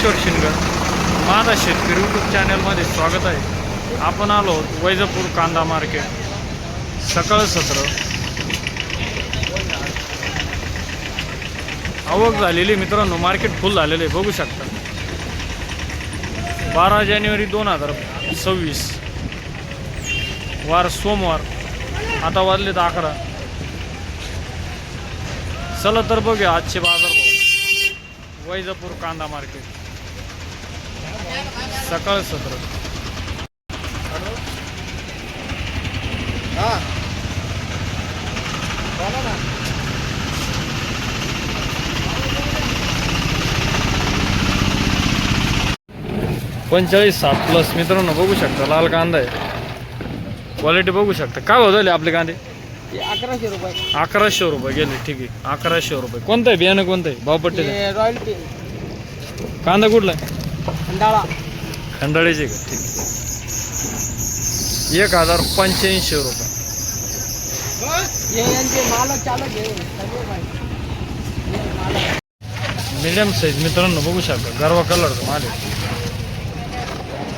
किशोर शिंगर माझा शेतकरी यूट्यूब चॅनलमध्ये स्वागत आहे. आपण आलो वैजपूर वैजापूर कांदा मार्केट सकाळ सत्र. आवक झालेली मित्रांनो मार्केट फुल झालेलं आहे. बघू शकता. बारा जानेवारी दोन हजार सव्वीस. वार सोमवार. आता वाजलेत अकरा. चला तर बघूया आजचे बाजार वैजापूर कांदा मार्केट सकाळ सत्र. पंचेचाळीस सात प्लस मित्रांनो बघू शकता लाल कांदा आहे. क्वालिटी बघू शकता. काय भाव झाले आपले कांदे? अकराशे रुपये. अकराशे रुपये गेले ठीक आहे. अकराशे रुपये. कोणतं आहे? बियाणं कोणतं आहे? भावपट्टी रॉयल कांदा कुठला आहे? खंडाळा. खंडाळीचे का? ठीक आहे. एक हजार पंच्याऐंशी रुपये. हे यांचे मालक चालक आहे. सगळे माहिती हे मालक. मिडियम साईज मित्रांनो बघू शकता. गरवा कलरचा माल आहे.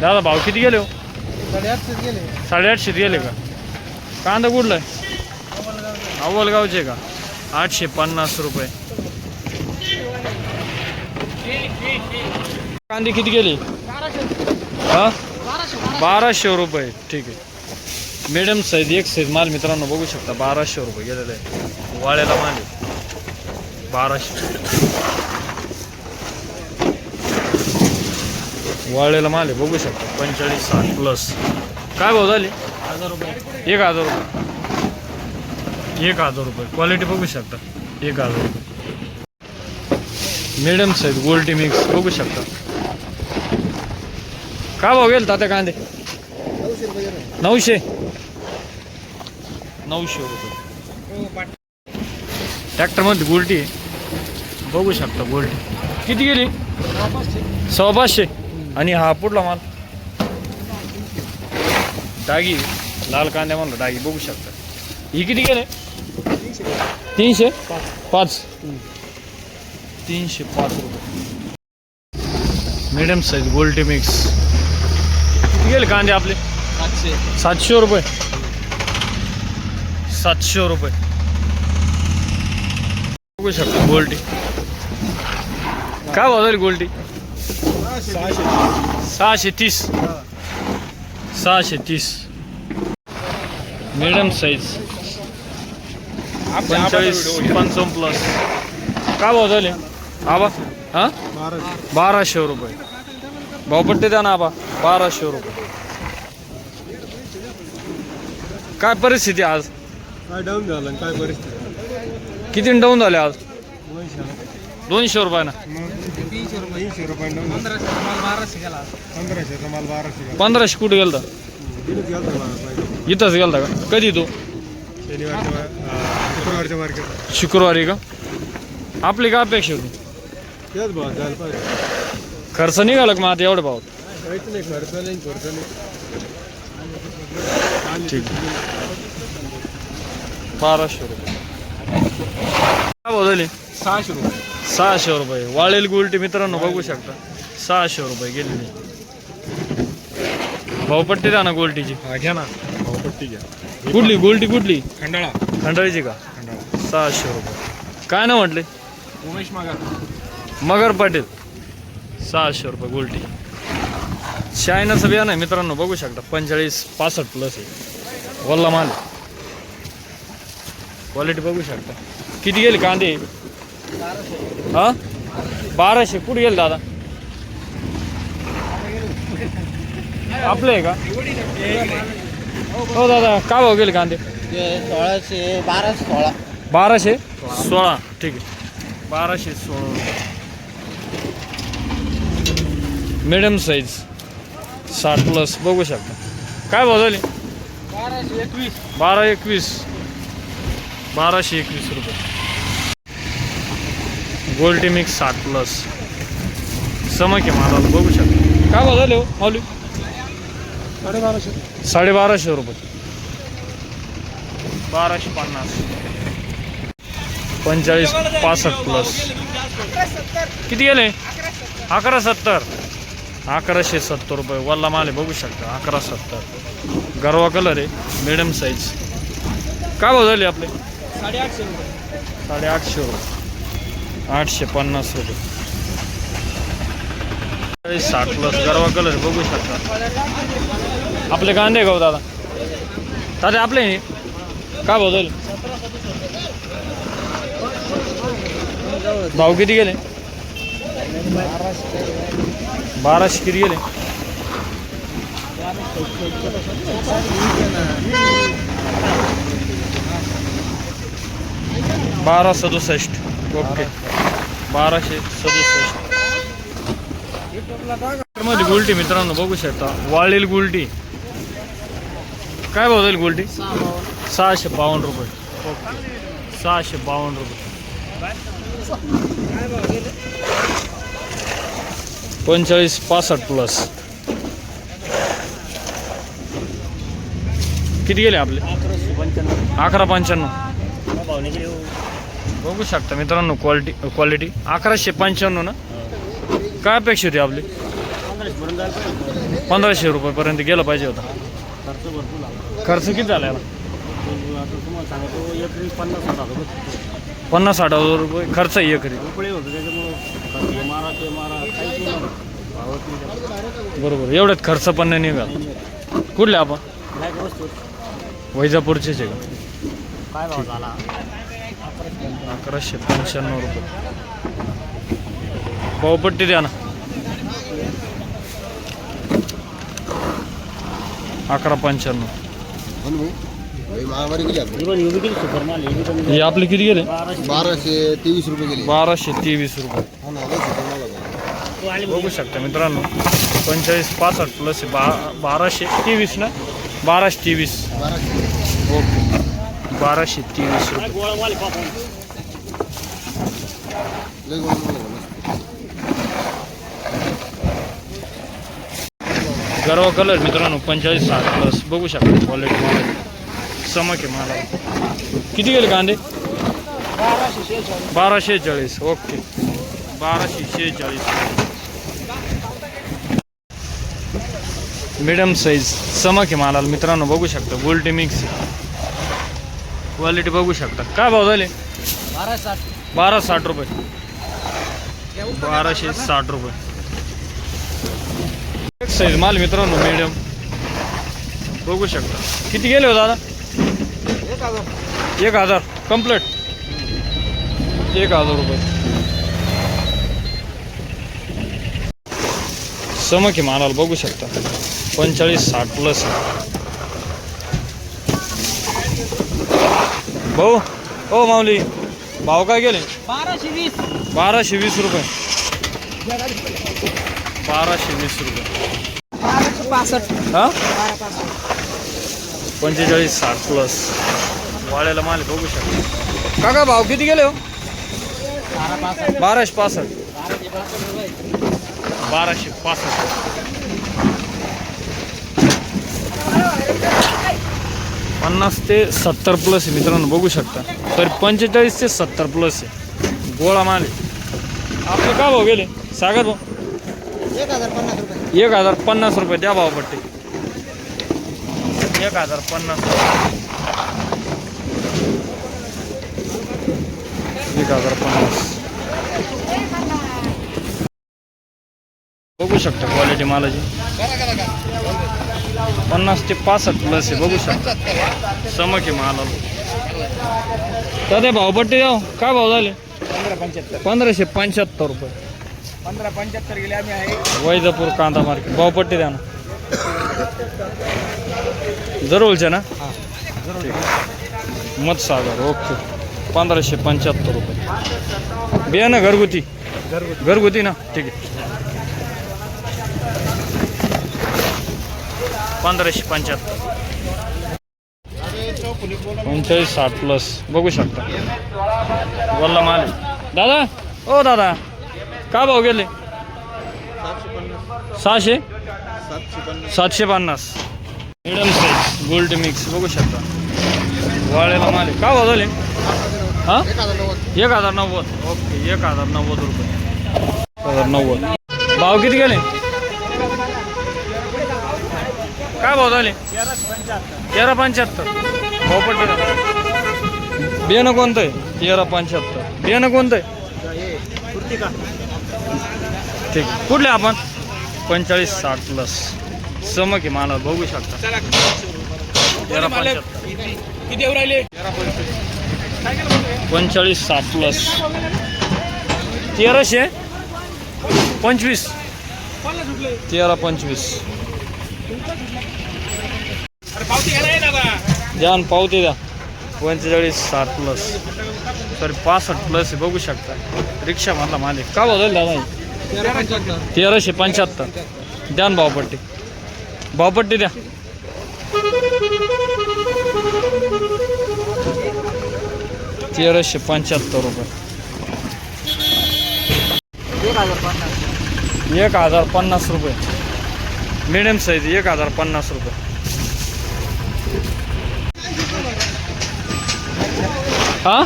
दादा भाव किती गेले हो? गेले. साडेआठशे गेले का? कांदा कुठला आहे? अव्वलगावचे का? आठशे पन्नास रुपये. कांदे किती गेले? बाराशे हा? बाराशे रुपये. ठीक आहे. मिडियम साईज एक साईज माल मित्रांनो बघू शकता. बाराशे रुपये गेलेले आहे. वाळ्याला माल बाराशे. वाळलेला माल आहे. बघू शकता. पंचेचाळीस साठ प्लस काय भाव झाले? हजार रुपये एक हजार रुपये. एक हजार रुपये. क्वालिटी बघू शकता. एक हजार रुपये. मिडियम साईज गोल्टी मिक्स बघू शकता. काय भाव गेल तात्या कांदे? नऊशे. नऊशे नऊशे रुपये. ट्रॅक्टरमध्ये गोल्टी आहे. बघू शकता गोल्टी किती गेली? सव्वा पाचशे. आणि हा पुढला माल. डागी. लाल कांद्या म्हणलं डागी. बघू शकता. ही किती गेले? तीनशे? पाच. तीनशे पाच रुपये. मिडियम साईज गोल्टी मिक्स किती गेले कांदे आपले? सातशे. सातशे रुपये. सातशे रुपये. बघू शकता गोल्टी काय भाव झाली गोल्टी सहाशे तीस. सहाशे तीस. मिडियम साईज पंचेचाळीस पंचावन्न प्लस काय भाव झाले? आबा हां? बाराशे रुपये. भावपट्टी द्या ना आबा. बाराशे रुपये. काय परिस्थिती आज? काय डाऊन झालं काय परिस्थिती? किती डाऊन झाले आज? दोनशे. रुपये ना. तीनशे रुपये पंधराशे कुठे गेला इथंच गेलता का? कधी तो? शुक्रवारच्या मार्केट शुक्रवारी का? आपली काय अपेक्षा होती तेच भाव जायला पाहिजे खर्च निघाला का मग आता एवढं भाव. काहीच नाही खर्च नाही खर्च नाही ठीक बाराशे रुपये. काय भाव झाले? सहाशे रुपये. सहाशे रुपये. वाळेल गुलटी मित्रांनो बघू शकता. सहाशे रुपये गेलेली भावपट्टी द्या ना गोल्टीची. हा घ्या ना. भावपट्टी घ्या. कुठली? गोल्टी कुठली? खंडाळा. खंडाळीची का? खंडाळा. सहाशे रुपये. काय ना म्हटले? उमेश मागा मगर पाटील. सहाशे रुपये गोल्टी. शायनाचं बियाणं आहे मित्रांनो बघू शकता. पंचेचाळीस पासष्ट प्लस आहे. वल्ला माल क्वालिटी बघू शकता. किती गेले कांदे? हा? बाराशे. कुठे गेले दादा? आपले आहे का? हो दादा काय भाव गेले कांदे? सोळाशे बाराशे सोळा. बाराशे? सोळा. ठीक आहे. बाराशे सोळा. मिडियम साईज साठ प्लस बघू शकता. काय भाव झाले? बाराशे एकवीस. बारा एकवीस बाराशे एकवीस रुपये. गोल्टी मिक्स साठ प्लस समक आहे मला बघू शकता. काय भाव झाले हो? माऊली? साडेबाराशे साडेबाराशे रुपये. बाराशे पन्नास. पंचेचाळीस पासष्ट प्लस किती गेले? अकरा सत्तर. अकराशे सत्तर रुपये. वल्ला माल आहे बघू शकता. अकरा सत्तर. गरवा कलर आहे मिडियम साईज काय भाव झाले आपले? साडेआठशे रुपये. साडेआठशे रुपये. आठशे पन्नास रुपये. साठ प्लस गरवा कलर बघू शकता. आपले कांदे गाव दादा? दादा आपले हे? काय भाव झाले? भाव किती गेले? बाराशे किती गेले बारा सदुसष्ट, ओके। बाराशे सदुसष्ट। गुलटी मित्रांनो, बघू शकता। वाळलेली गुलटी। काय भाव जाईल गुलटी? सहाशे बावन्न रुपये। सहाशे बावन्न रुपये. पंचेचाळीस पासष्ट प्लस किती गेले आपले? अकरा पंच्याण्णव. बघू शकता मित्रांनो क्वालिटी क्वालिटी अकराशे पंच्याण्णव ना? काय अपेक्षा होती आपली? पंधराशे रुपयेपर्यंत गेलं पाहिजे होता. खर्च किती झाला याला? पन्नास साठ हजार रुपये. खर्च एकरी बरोबर. एवढ्यात खर्च पण नाही निघाला. कुठले आपण? वैजापूरचेच आहे का? काय भाव झाला? अकराशे पंच्याण्णव रुपये. पावपट्टी द्या ना. अकरा पंच्याण्णव. हे आपले किती गेले? बाराशे तेवीस रुपये बाराशे तेवीस रुपये हा ना लय सुपर माल होता. बघू शकता मित्रांनो पंचेचाळीस पासष्ट प्लस. बा बाराशे तेवीस ना? बाराशे तेवीस. बाराशे ओके. बाराशे तेवीस. गरवा कलर मित्रांनो पंचेचाळीस साठ प्लस बघू शकता क्वालिटी माल चमक आहे मला. किती गेले कांदे? बाराशे चाळीस ओके. बाराशे शेहेचाळीस. मिडियम साईज चमक आहे मालाला. मित्रांनो बघू शकता गोल्टी मिक्स क्वालिटी बघू शकता. काय भाव झाले? बारा साठ. बारा साठ रुपये. बाराशे साठ रुपये. एक साईज माल मित्रांनो मिडियम बघू शकता. किती गेले हो दादा? एक हजार. एक हजार कंप्लीट एक हजार रुपये. समक आहे मालाला बघू शकता. पंचेचाळीस साठ प्लस भाऊ हो माऊली भाव काय गेले? बाराशे वीस. बाराशे वीस रुपये. बाराशे वीस रुपये. बाराशे पासष्ट. हा? पंचेचाळीस साठ प्लस वाळ्याला माल बघू शकता. काका भाव किती गेले हो? बाराशे पासष्ट. बाराशे पासष्ट. पन्नास ते सत्तर प्लस आहे मित्रांनो बघू शकता. तर पंचेचाळीस ते सत्तर प्लस आहे. गोळा माल आहे. आपले का भाऊ गेले? सागर भाऊ. एक हजार पन्नास रुपये एक हजार पन्नास रुपये द्या भाऊ पट्टी. एक हजार पन्नास. एक हजार पन्नास. बघू शकता क्वालिटी मालाची. पन्नास ते पासष्ट प्लस आहे बघू शकता. समक आहे मालाला दादा भावपट्टी जाऊ. काय भाव झाले? पंधरा पंच्याहत्तर पंधराशे पंच्याहत्तर रुपये. पंधरा पंच्याहत्तर गेले आम्ही आहे वैजापूर कांदा मार्केट. भावपट्टी द्या ना. जरूरचे ना? मत सागर ओके. पंधराशे पंच्याहत्तर रुपये. बियाणं घरगुती? घरगुती ना? ठीक आहे. पंधराशे पंच्याहत्तर. पंचेचाळीस साठ प्लस बघू शकता. वल्ला माल. दादा? ओ दादा. काय भाव गेले? सहाशे? सातशे पन्नास. मिडल साईज गोल्ड मिक्स बघू शकता. वाळेला माल. काय भाव झाले? हां? एक हजार नव्वद एक हजार नव्वद. ओके एक हजार नव्वद रुपये. एक हजार नव्वद. भाव किती गेले? काय भाव झाले? तेरा पंच्याहत्तर. भाव पडले का? बियाणं कोणतं आहे तेरा पंच्याहत्तर. बियाणं कोणतं आहे ठीक. कुठले आपण? पंचेचाळीस साठ प्लस समक आहे मला बघू शकता. तेरा पंच्याहत्तर. पंचेचाळीस. साठ प्लस तेराशे? पंचवीस. तेरा पंचवीस. अरे पावती द्या पंचेचाळीस साठ प्लस सॉरी पासष्ट प्लस बघू शकता. रिक्षा मधला मालिक का बदल दादा तेराशे पंच्याहत्तर. द्या ना भावपट्टी भावपट्टी द्या. तेराशे पंच्याहत्तर रुपये. एक हजार पन्नास रुपये. मिडियम साईज एक हजार पन्नास रुपये. हा?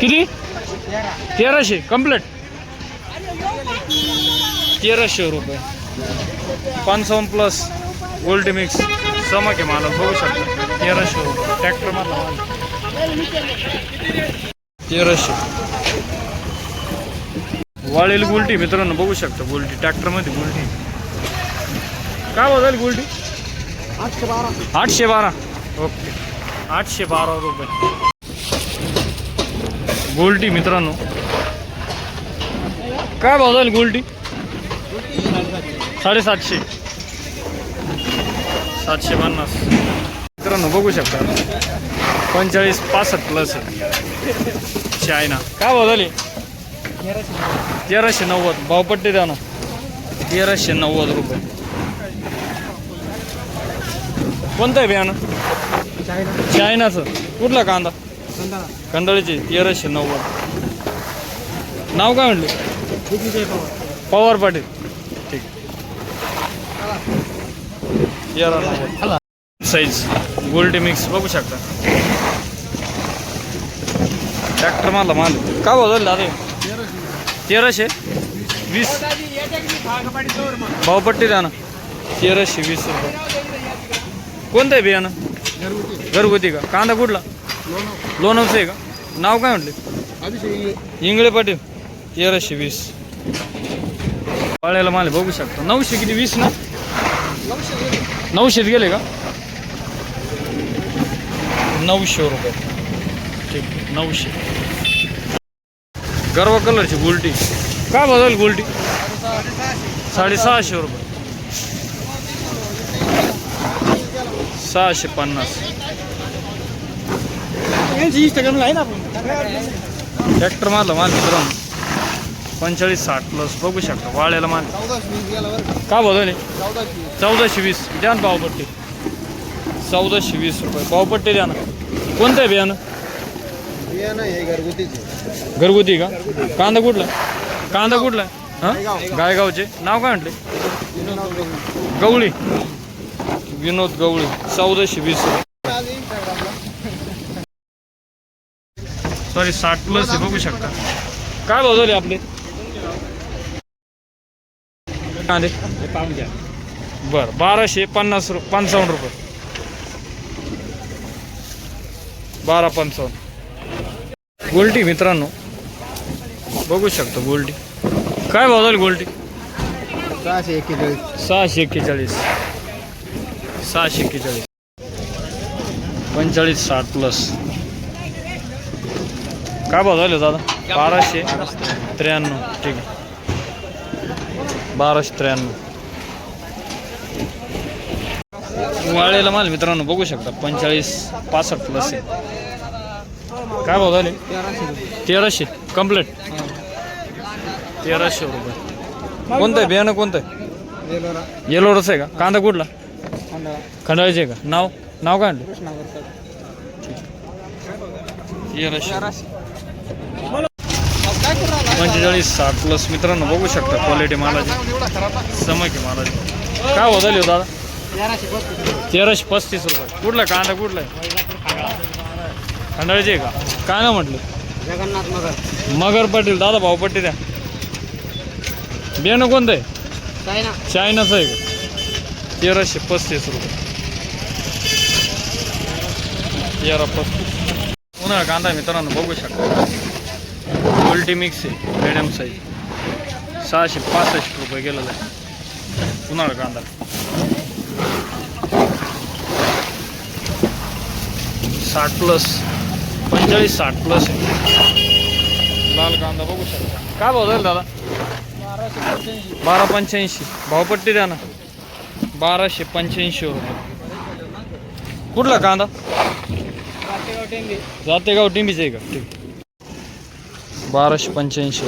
किती? तेराशे कंप्लीट तेराशे रुपये. पंचावन्न प्लस गोल्ड मिक्स समक आहे मला बघू शकतो. तेराशे रुपये. ट्रॅक्टर मला. तेराशे. वाळेल गुलटी मित्रांनो बघू शकता गुलटी ट्रॅक्टरमध्ये गुलटी काय बघाल गुलटी आठशे बारा. आठशे बारा. ओके. आठशे बारा रुपये. गोल्टी मित्रांनो. काय भाव जाईल गोल्टी? साडेसातशे. सातशे पन्नास. मित्रांनो बघू शकता. पंचेचाळीस पासष्ट प्लस चायना. काय भाव झाले? तेराशे नव्वद. भावपट्टी द्या ना. तेराशे नव्वद रुपये. कोणतं आहे बियाणं? चायना चायनाचं. कुठला कांदा? कंदळीचे तेराशे नव्वद. नाव काय म्हणले? पवार. पवार पाटील. ठीक. तेरा नव्वद. साईज गोल्डी मिक्स बघू शकता. ट्रॅक्टर मारला माल का भाव झाले हे? तेराशे. वीस. भावपट्टी द्या ना. तेराशे वीस रुपये. कोणतं आहे बियाणं? घरगुती का? कांदा कुठला? लोणवचं आहे का? नाव काय म्हटले? इंगळे पाटील. तेराशे वीस. पाळ्याला माल बघू शकता. नऊशे किती? वीस ना? नऊशेत गेले का? नऊशे रुपये. ठीक नऊशे. गर्व कलरची गुलटी. काय बदल गुलटी? साडेसहाशे रुपये. सहाशे पन्नास. इंस्टाग्रामला आहे ना आपण. ट्रॅक्टर मारला माल मित्रांनो पंचेचाळीस साठ प्लस बघू शकता वाळ्याला बरं का बदल चौदाशे वीस. द्या ना पावपट्टी चौदाशे वीस रुपये. पावपट्टी द्या ना. कोणतं आहे बियाणं? बियाणं हे घरगुतीचे घरगुती का? कांदा कुठला? कांदा कुठला? हां? गायगावचे. नाव काय म्हटले? गवळी. विनोद गवळी. चौदाशे वीस रुपये. सॉरी साठ प्लस बघू शकता. काय भाव झाले आपले? कांदे? बरं बाराशे पन्नास रु पंचावन्न रुपये. बारा पंचावन्न. गोल्टी मित्रांनो बघू शकतो गोल्टी. काय भाव झाली गोल्टी? सहाशे एक्केचाळीस. सहाशे एक्केचाळीस. सहाशे एक्केचाळीस. पंचेचाळीस साठ प्लस काय भाव झाले दादा? बाराशे त्र्याण्णव. ठीक आहे. बाराशे त्र्याण्णव. वाळलेला माल मित्रांनो बघू शकता पंचेचाळीस पासष्ट प्लस आहे. काय भाव झाले? तेराशे कंप्लीट तेराशे रुपये. कोणतं आहे? बियाणं कोणतं आहे? येलोरच आहे का? कांदा कुठला? खंडाळा खंडाळीचे आहे का? नाव? नाव काय म्हणलं? तेराशे. पंचेचाळीस साठ प्लस मित्रांनो बघू शकता क्वालिटी मालाची समक आहे मालाची काय होत आली हो दादा तेराशे पस्तीस तेराशे पस्तीस रुपये कुठला कांदा कुठला आहे खंडाळीचे आहे का काय ना म्हटलं जगन्नाथ नगर मगर पाटील दादा भाऊ पट्टी द्या बियाणं कोणतं आहे काय ना चायनाचं आहे का तेराशे पस्तीस रुपये तेरा पस्तीस उन्हाळा कांदा मित्रांनो बघू शकता क्वालिटी मिक्स आहे मिडियम साईज सहाशे पासष्ट रुपये गेलेला आहे. उन्हाळा कांदा. साठ प्लस पंचेचाळीस साठ प्लस आहे. लाल कांदा बघू शकता. काय भाव जाईल दादा? बारा पंच्याऐंशी. भावपट्टी द्या ना. बाराशे पंच्याऐंशी रुपये. कुठला कांदा? जातेगाव टिंबीच आहे का? ठीक. बाराशे पंच्याऐंशी